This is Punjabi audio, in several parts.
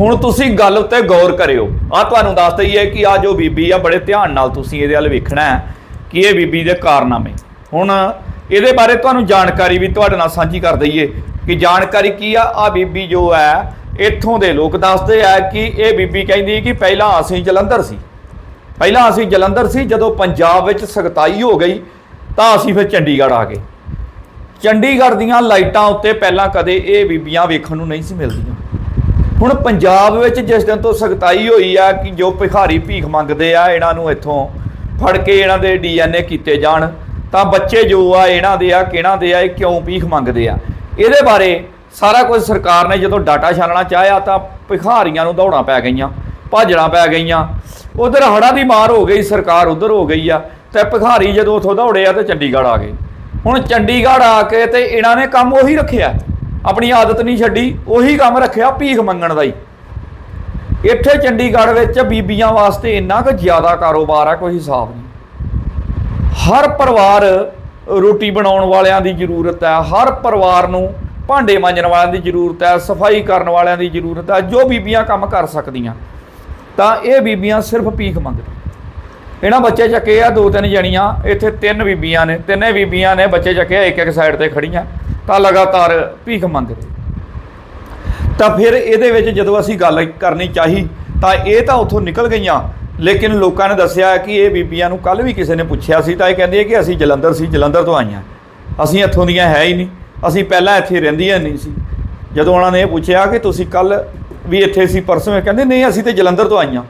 ਹੁਣ ਤੁਸੀਂ ਗੱਲ ਉੱਤੇ ਗੌਰ ਕਰਿਓ। ਆ ਤੁਹਾਨੂੰ ਦੱਸ ਦਈਏ ਕਿ ਆ ਜੋ ਬੀਬੀ ਆ, ਬੜੇ ਧਿਆਨ ਨਾਲ ਤੁਸੀਂ ਇਹਦੇ ਵੱਲ ਵੇਖਣਾ ਹੈ ਕਿ ਇਹ ਬੀਬੀ ਦੇ ਕਾਰਨਾਮੇ। ਹੁਣ ਇਹਦੇ ਬਾਰੇ ਤੁਹਾਨੂੰ ਜਾਣਕਾਰੀ ਵੀ ਤੁਹਾਡੇ ਨਾਲ ਸਾਂਝੀ ਕਰ ਦਈਏ ਕਿ ਜਾਣਕਾਰੀ ਕੀ ਆ? ਆ ਬੀਬੀ ਜੋ ਹੈ, ਇੱਥੋਂ ਦੇ ਲੋਕ ਦੱਸਦੇ ਆ ਕਿ ਇਹ ਬੀਬੀ ਕਹਿੰਦੀ ਕਿ ਪਹਿਲਾਂ ਅਸੀਂ ਜਲੰਧਰ ਸੀ। ਪਹਿਲਾਂ ਅਸੀਂ ਜਲੰਧਰ ਸੀ, ਜਦੋਂ ਪੰਜਾਬ ਵਿੱਚ ਸਖਤਾਈ ਹੋ ਗਈ, ਤਾਂ ਅਸੀਂ ਫਿਰ ਚੰਡੀਗੜ੍ਹ ਆ ਗਏ। ਚੰਡੀਗੜ੍ਹ ਦੀਆਂ ਲਾਈਟਾਂ ਉੱਤੇ ਪਹਿਲਾਂ ਕਦੇ ਇਹ ਬੀਬੀਆਂ ਵੇਖਣ ਨੂੰ ਨਹੀਂ ਸੀ ਮਿਲਦੀਆਂ। ਹੁਣ ਪੰਜਾਬ ਵਿੱਚ ਜਿਸ ਦਿਨ ਤੋਂ ਸਖਤਾਈ ਹੋਈ ਆ ਕਿ ਜੋ ਭਿਖਾਰੀ ਭੀਖ ਮੰਗਦੇ ਆ, ਇਹਨਾਂ ਨੂੰ ਇੱਥੋਂ ਫੜ ਕੇ ਇਹਨਾਂ ਦੇ ਡੀਐਨਏ ਕੀਤੇ ਜਾਣ, ਤਾਂ ਬੱਚੇ ਜੋ ਆ, ਇਹਨਾਂ ਦੇ ਆ, ਕਿਹਨਾਂ ਦੇ ਆ, ਇਹ ਕਿਉਂ ਭੀਖ ਮੰਗਦੇ ਆ? ਇਹਦੇ ਬਾਰੇ ਸਾਰਾ ਕੁਝ ਸਰਕਾਰ ਨੇ ਜਦੋਂ ਡਾਟਾ ਛਾਲਣਾ ਚਾਹਿਆ, ਤਾਂ ਭਿਖਾਰੀਆਂ ਨੂੰ ਦੌੜਾਂ ਪੈ ਗਈਆਂ, ਭਾਜੜਾਂ ਪੈ ਗਈਆਂ। ਉਧਰ ਹੜ੍ਹਾਂ ਦੀ ਮਾਰ ਹੋ ਗਈ, ਸਰਕਾਰ ਉਧਰ ਹੋ ਗਈ ਆ, ਤੇ ਭਿਖਾਰੀ ਜਦੋਂ ਉੱਥੋਂ ਦੌੜੇ ਆ, ਤੇ ਚੰਡੀਗੜ੍ਹ ਆ ਗਏ। ਹੁਣ ਚੰਡੀਗੜ੍ਹ ਆ ਕੇ ਤੇ ਇਹਨਾਂ ਨੇ ਕੰਮ ਉਹੀ ਰੱਖਿਆ। ਆਪਣੀ ਆਦਤ ਨਹੀਂ ਛੱਡੀ, ਉਹੀ ਕੰਮ ਰੱਖਿਆ ਭੀਖ ਮੰਗਣ ਦਾ ਹੀ। ਇੱਥੇ ਚੰਡੀਗੜ੍ਹ ਵਿੱਚ ਬੀਬੀਆਂ ਵਾਸਤੇ ਇੰਨਾ ਕੁ ਜ਼ਿਆਦਾ ਕਾਰੋਬਾਰ ਆ, ਕੋਈ ਹਿਸਾਬ ਨਹੀਂ। ਹਰ ਪਰਿਵਾਰ ਰੋਟੀ ਬਣਾਉਣ ਵਾਲਿਆਂ ਦੀ ਜ਼ਰੂਰਤ ਹੈ, ਹਰ ਪਰਿਵਾਰ ਨੂੰ ਭਾਂਡੇ ਮਾਂਜਣ ਵਾਲਿਆਂ ਦੀ ਜ਼ਰੂਰਤ ਹੈ, ਸਫ਼ਾਈ ਕਰਨ ਵਾਲਿਆਂ ਦੀ ਜ਼ਰੂਰਤ ਹੈ, ਜੋ ਬੀਬੀਆਂ ਕੰਮ ਕਰ ਸਕਦੀਆਂ, ਤਾਂ ਇਹ ਬੀਬੀਆਂ ਸਿਰਫ ਭੀਖ ਮੰਗਦੀਆਂ ਇਹਨਾਂ ਬੱਚੇ ਚੱਕੇ ਆ, ਦੋ ਤਿੰਨ ਜਣੀਆਂ, ਇੱਥੇ ਤਿੰਨ ਬੀਬੀਆਂ ਨੇ, ਤਿੰਨੇ ਬੀਬੀਆਂ ਨੇ ਬੱਚੇ ਚੱਕੇ ਇੱਕ ਇੱਕ ਸਾਈਡ ਤੇ ਖੜੀਆਂ ਤਾਂ ਲਗਾਤਾਰ ਭੀਖ ਮੰਗ ਰਹੇ। ਤਾਂ ਫਿਰ ਇਹਦੇ ਵਿੱਚ ਜਦੋਂ ਅਸੀਂ ਗੱਲ ਕਰਨੀ ਚਾਹੀ, ਤਾਂ ਇਹ ਤਾਂ ਉੱਥੋਂ ਨਿਕਲ ਗਈਆਂ। ਲੇਕਿਨ ਲੋਕਾਂ ਨੇ ਦੱਸਿਆ ਕਿ ਇਹ ਬੀਬੀਆਂ ਨੂੰ ਕੱਲ ਵੀ ਕਿਸੇ ਨੇ ਪੁੱਛਿਆ ਸੀ, ਤਾਂ ਇਹ ਕਹਿੰਦੇ ਕਿ ਅਸੀਂ ਜਲੰਧਰ ਸੀ, ਜਲੰਧਰ ਤੋਂ ਆਈਆਂ। ਅਸੀਂ ਇੱਥੋਂ ਦੀਆਂ ਹੈ ਹੀ ਨਹੀਂ। ਅਸੀਂ ਪਹਿਲਾਂ ਇੱਥੇ ਰਹਿੰਦੀਆਂ ਨਹੀਂ ਸੀ। ਜਦੋਂ ਉਹਨਾਂ ਨੇ ਇਹ ਪੁੱਛਿਆ ਕਿ ਤੁਸੀਂ ਕੱਲ ਵੀ ਇੱਥੇ ਸੀ, ਪਰਸੋਂ ਕਹਿੰਦੇ, ਨਹੀਂ, ਅਸੀਂ ਤੇ ਜਲੰਧਰ ਤੋਂ ਆਈਆਂ।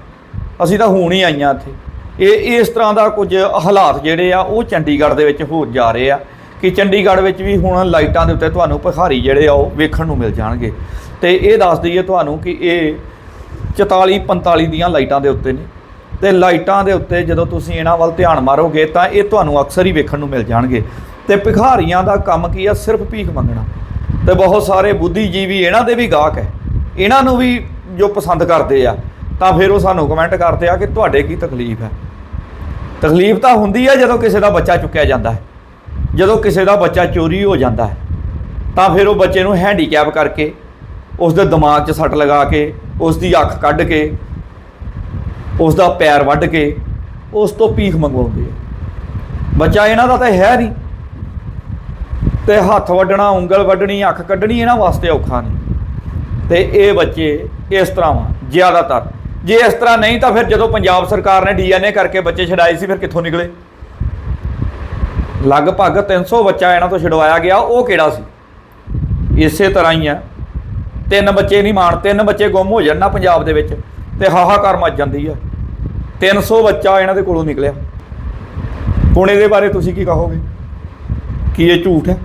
ਅਸੀਂ ਤਾਂ ਹੁਣ ਹੀ ਆਈਆਂ ਇੱਥੇ। ਇਹ ਇਸ ਤਰ੍ਹਾਂ ਦਾ ਕੁਝ ਹਾਲਾਤ ਜਿਹੜੇ ਆ, ਉਹ ਚੰਡੀਗੜ੍ਹ ਦੇ ਵਿੱਚ ਹੋਰ ਜਾ ਰਹੇ ਆ। ਕਿ ਚੰਡੀਗੜ੍ਹ ਵਿੱਚ ਵੀ ਹੁਣ ਲਾਈਟਾਂ ਦੇ ਉੱਤੇ ਤੁਹਾਨੂੰ ਭਿਖਾਰੀ ਜਿਹੜੇ ਆ ਉਹ ਵੇਖਣ ਨੂੰ ਮਿਲ ਜਾਣਗੇ। ਤੇ ਇਹ ਦੱਸ ਦਈਏ ਤੁਹਾਨੂੰ ਕਿ ਇਹ 44 45 ਦੀਆਂ ਲਾਈਟਾਂ ਦੇ ਉੱਤੇ ਨੇ। ਤੇ ਲਾਈਟਾਂ ਦੇ ਉੱਤੇ ਜਦੋਂ ਤੁਸੀਂ ਇਹਨਾਂ ਵੱਲ ਧਿਆਨ ਮਾਰੋਗੇ ਤਾਂ ਇਹ ਤੁਹਾਨੂੰ ਅਕਸਰ ਹੀ ਵੇਖਣ ਨੂੰ ਮਿਲ ਜਾਣਗੇ। ਤੇ ਭਿਖਾਰੀਆਂ ਦਾ ਕੰਮ ਕੀ ਆ? ਸਿਰਫ ਭੀਖ ਮੰਗਣਾ। ਤੇ ਬਹੁਤ ਸਾਰੇ ਬੁੱਧੀਜੀਵੀ ਇਹਨਾਂ ਦੇ ਵੀ ਗਾਹਕ ਹੈ। ਇਹਨਾਂ ਨੂੰ ਵੀ ਜੋ ਪਸੰਦ ਕਰਦੇ ਆ, ਤਾਂ ਫਿਰ ਉਹ ਸਾਨੂੰ ਕਮੈਂਟ ਕਰਦੇ ਆ ਕਿ ਤੁਹਾਡੇ ਕੀ ਤਕਲੀਫ ਹੈ। ਤਕਲੀਫ ਤਾਂ ਹੁੰਦੀ ਹੈ ਜਦੋਂ ਕਿਸੇ ਦਾ ਬੱਚਾ ਚੁੱਕਿਆ ਜਾਂਦਾ ਹੈ। ਜਦੋਂ ਕਿਸੇ ਦਾ ਬੱਚਾ ਚੋਰੀ ਹੋ ਜਾਂਦਾ ਹੈ, ਤਾਂ ਫਿਰ ਉਹ ਬੱਚੇ ਨੂੰ ਹੈਂਡੀਕੈਪ ਕਰਕੇ ਉਸ ਦੇ ਦਿਮਾਗ 'ਚ ਸੱਟ ਲਗਾ ਕੇ ਉਸ ਦੀ ਅੱਖ ਕੱਢ ਕੇ ਉਸ ਦਾ ਪੈਰ ਵੱਢ ਕੇ ਉਸ ਤੋਂ ਭੀਖ ਮੰਗਵਾਉਂਦੇ ਆ। ਬੱਚਾ ਇਹਨਾਂ ਦਾ ਤਾਂ ਹੈ ਨਹੀਂ। ਤੇ ਹੱਥ ਵੱਢਣਾ, ਉਂਗਲ ਵੱਢਣੀ, ਅੱਖ ਕੱਢਣੀ ਇਹਨਾਂ ਵਾਸਤੇ ਔਖਾ ਨਹੀਂ। ਤੇ ਇਹ ਬੱਚੇ ਇਸ ਤਰ੍ਹਾਂ ਵਾ, ਜ਼ਿਆਦਾਤਰ। ਜੇ ਇਸ ਤਰ੍ਹਾਂ ਨਹੀਂ ਤਾਂ ਫਿਰ ਜਦੋਂ ਪੰਜਾਬ ਸਰਕਾਰ ਨੇ ਡੀਐਨਏ ਕਰਕੇ ਬੱਚੇ ਛਡਾਏ ਸੀ, ਫਿਰ ਕਿੱਥੋਂ ਨਿਕਲੇ? ਲਗਭਗ 300 ਬੱਚਾ ਇਹਨਾਂ ਤੋਂ ਛਡਵਾਇਆ ਗਿਆ, ਉਹ ਕਿਹੜਾ ਸੀ? ਇਸੇ ਤਰ੍ਹਾਂ ਹੀ ਆ ਤਿੰਨ ਬੱਚੇ ਨਹੀਂ ਮਾਣ, ਤਿੰਨ ਬੱਚੇ ਗੁੰਮ ਹੋ ਜਾਣ ਪੰਜਾਬ ਦੇ ਵਿੱਚ, ਤੇ ਹਾਹਾਕਾਰ ਮਚ ਜਾਂਦੀ ਆ 300 ਬੱਚਾ ਇਹਨਾਂ ਦੇ ਕੋਲੋਂ ਨਿਕਲਿਆ। ਹੁਣ ਇਹਦੇ ਬਾਰੇ ਤੁਸੀਂ ਕੀ ਕਹੋਗੇ? ਕੀ ਇਹ ਝੂਠ ਹੈ?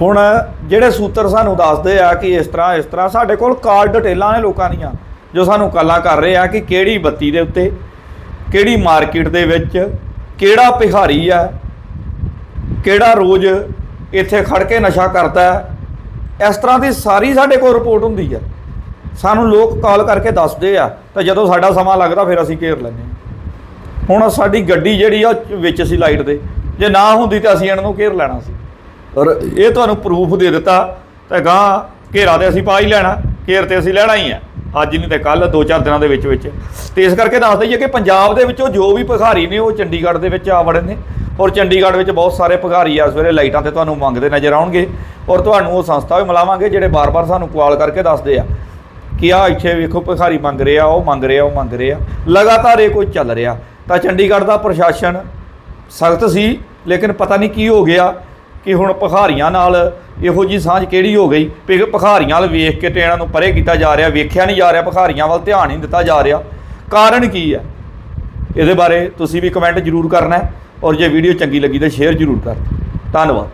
ਹੁਣ ਜਿਹੜੇ ਸੂਤਰ ਸਾਨੂੰ ਦੱਸਦੇ ਆ ਕਿ ਇਸ ਤਰ੍ਹਾਂ ਇਸ ਤਰ੍ਹਾਂ, ਸਾਡੇ ਕੋਲ ਕਾਲ ਡਿਟੇਲਾਂ ਨੇ ਲੋਕਾਂ ਦੀਆਂ, ਜੋ ਸਾਨੂੰ ਕਾਲਾਂ ਕਰ ਰਹੇ ਆ ਕਿ ਕਿਹੜੀ ਬੱਤੀ ਦੇ ਉੱਤੇ, ਕਿਹੜੀ ਮਾਰਕੀਟ ਦੇ ਵਿੱਚ ਕਿਹੜਾ ਭਿਖਾਰੀ ਹੈ ਕਿਹੜਾ ਰੋਜ਼ ਇੱਥੇ ਖੜ ਕੇ ਨਸ਼ਾ ਕਰਦਾ ਹੈ? ਇਸ ਤਰ੍ਹਾਂ ਦੀ ਸਾਰੀ ਸਾਡੇ ਕੋਲ ਰਿਪੋਰਟ ਹੁੰਦੀ ਹੈ ਸਾਨੂੰ ਲੋਕ ਕਾਲ ਕਰਕੇ ਦੱਸਦੇ ਆ, ਤਾਂ ਜਦੋਂ ਸਾਡਾ ਸਮਾਂ ਲੱਗਦਾ ਫਿਰ ਅਸੀਂ ਘੇਰ ਲੈਂਦੇ ਹਾਂ। ਹੁਣ ਸਾਡੀ ਗੱਡੀ ਜਿਹੜੀ ਆ, ਉਹ ਵਿੱਚ ਸੀ ਲਾਈਟ ਦੇ। ਜੇ ਨਾ ਹੁੰਦੀ ਤਾਂ ਅਸੀਂ ਇਹਨਾਂ ਨੂੰ ਘੇਰ ਲੈਣਾ ਸੀ। ਔਰ ਇਹ ਤੁਹਾਨੂੰ ਪ੍ਰੂਫ ਦੇ ਦਿੱਤਾ, ਤਾਂ ਗਾਂ ਘੇਰਾ ਤੇ ਅਸੀਂ ਪਾ ਹੀ ਲੈਣਾ, ਘੇਰ ਤੇ ਅਸੀਂ ਲੈਣਾ ਹੀ ਆ। ਅੱਜ ਨਹੀਂ ਤੇ ਕੱਲ ਦੋ ਚਾਰ ਦਿਨਾਂ ਦੇ ਵਿੱਚ ਵਿੱਚ। ਤੇ ਇਸ ਕਰਕੇ ਦੱਸ ਦਈਏ ਕਿ ਪੰਜਾਬ ਦੇ ਵਿੱਚੋਂ ਜੋ ਵੀ ਭਿਖਾਰੀ ਨੇ, ਉਹ ਚੰਡੀਗੜ੍ਹ ਦੇ ਵਿੱਚ ਆ ਵੜੇ ਨੇ। ਔਰ ਚੰਡੀਗੜ੍ਹ ਵਿੱਚ ਬਹੁਤ ਸਾਰੇ ਭਿਖਾਰੀ ਆ ਸਵੇਰੇ ਲਾਈਟਾਂ ਤੇ ਤੁਹਾਨੂੰ ਮੰਗਦੇ ਨਜ਼ਰ ਆਉਣਗੇ। ਔਰ ਤੁਹਾਨੂੰ ਉਹ ਸੰਸਥਾ ਵੀ ਮਿਲਾਵਾਂਗੇ, ਜਿਹੜੇ ਬਾਰ-ਬਾਰ ਸਾਨੂੰ ਕਾਲ ਕਰਕੇ ਦੱਸਦੇ ਆ ਕਿ ਆ ਇੱਥੇ ਵੇਖੋ ਭਿਖਾਰੀ ਮੰਗ ਰਹੇ ਆ ਉਹ ਮੰਗ ਰਹੇ ਆ ਉਹ ਮੰਗ ਰਹੇ। ਆ ਲਗਾਤਾਰ ਇਹ ਕੁਝ ਚੱਲ ਰਿਹਾ। ਤਾਂ ਚੰਡੀਗੜ੍ਹ ਦਾ ਪ੍ਰਸ਼ਾਸਨ ਸਖਤ ਸੀ, ਲੇਕਿਨ ਪਤਾ ਨਹੀਂ ਕੀ ਹੋ ਗਿਆ। ਕਿ ਹੁਣ ਭਿਖਾਰੀਆਂ ਨਾਲ ਇਹੋ ਜੀ ਸਾਂਝ ਕਿਹੜੀ ਹੋ ਗਈ? ਵੀ ਭਿਖਾਰੀਆਂ ਵੱਲ ਵੇਖ ਕੇ ਤੇ ਇਹਨਾਂ ਨੂੰ ਪਰੇ ਕੀਤਾ ਜਾ ਰਿਹਾ, ਵੇਖਿਆ ਨਹੀਂ ਜਾ ਰਿਹਾ, ਭਿਖਾਰੀਆਂ ਵੱਲ ਧਿਆਨ ਨਹੀਂ ਦਿੱਤਾ ਜਾ ਰਿਹਾ। ਕਾਰਨ ਕੀ ਹੈ? ਇਹਦੇ ਬਾਰੇ ਤੁਸੀਂ ਵੀ ਕਮੈਂਟ ਜ਼ਰੂਰ ਕਰਨਾ ਹੈ ਔਰ ਜੇ ਵੀਡੀਓ ਚੰਗੀ ਲੱਗੀ ਤਾਂ ਸ਼ੇਅਰ ਜ਼ਰੂਰ ਕਰ। ਧੰਨਵਾਦ।